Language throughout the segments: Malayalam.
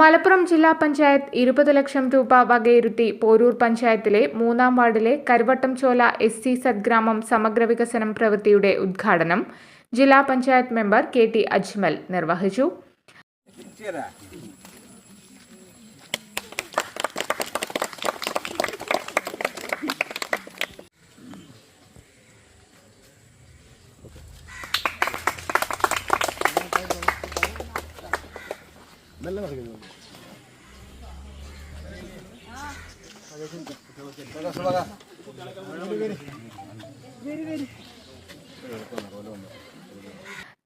മലപ്പുറം ജില്ലാ പഞ്ചായത്ത് ഇരുപത് ലക്ഷം രൂപ വകയിരുത്തി പോരൂർ പഞ്ചായത്തിലെ മൂന്നാം വാർഡിലെ കരുവട്ടം ചോല എസ് സി സദ്ഗ്രാമം സമഗ്ര വികസനം പ്രവൃത്തിയുടെ ഉദ്ഘാടനം ജില്ലാ panchayat member K T Ajmal നിർവഹിച്ചു.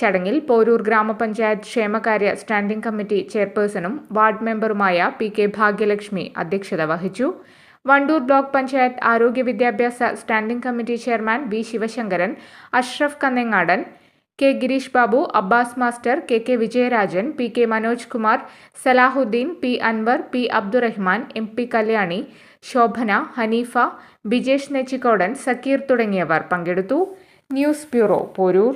ചടങ്ങിൽ പോരൂർ ഗ്രാമപഞ്ചായത്ത് ക്ഷേമകാര്യ സ്റ്റാൻഡിംഗ് കമ്മിറ്റി ചെയർപേഴ്സണും വാർഡ് മെമ്പറുമായ പി കെ ഭാഗ്യലക്ഷ്മി അധ്യക്ഷത വഹിച്ചു. വണ്ടൂർ ബ്ലോക്ക് പഞ്ചായത്ത് ആരോഗ്യ വിദ്യാഭ്യാസ standing committee chairman V Sivasankaran Ashraf Kannengadan K Girish Babu Abbas master K K Vijayarajan P K Manoj Kumar Salahuddin P Anwar P Abdurahman M P Kalyani Shobhana Haneefa Bijesh Nechikkodan Sakkeer തുടങ്ങിയവർ പങ്കെടുത്തു. News bureau Porur.